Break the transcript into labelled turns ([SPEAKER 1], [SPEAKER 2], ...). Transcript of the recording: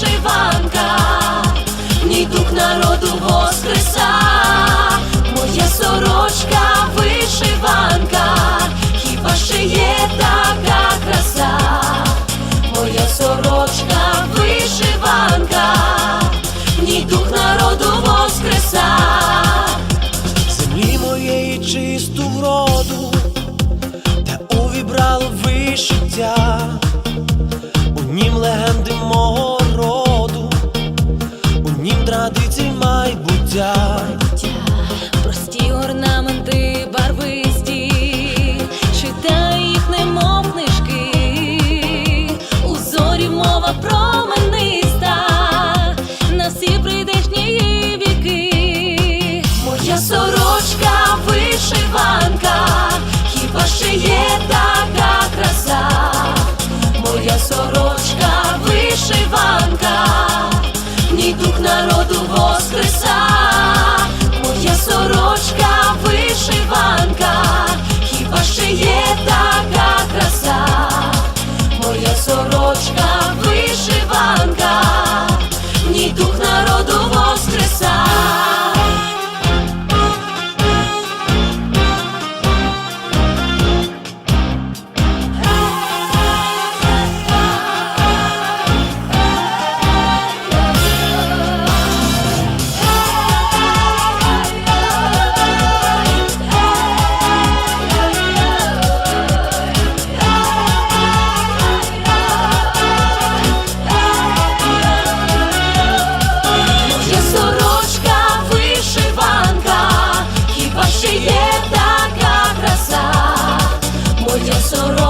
[SPEAKER 1] вишиванка, в ній дух народу воскреса. Моя сорочка вишиванка, хіба ще є така краса? Моя сорочка вишиванка, в ній дух народу воскреса.
[SPEAKER 2] землі моєї чисту вроду, та увібрало вишиття, у нім легенди традицій майбуття.
[SPEAKER 1] Прості орнаменти барвисті, читай їх, немов книжки, у зорі мова промениста, на всі прийдешні віки. Моя сорочка вишиванка, хіба ще є така краса? Моя сорочка вишиванка, Моя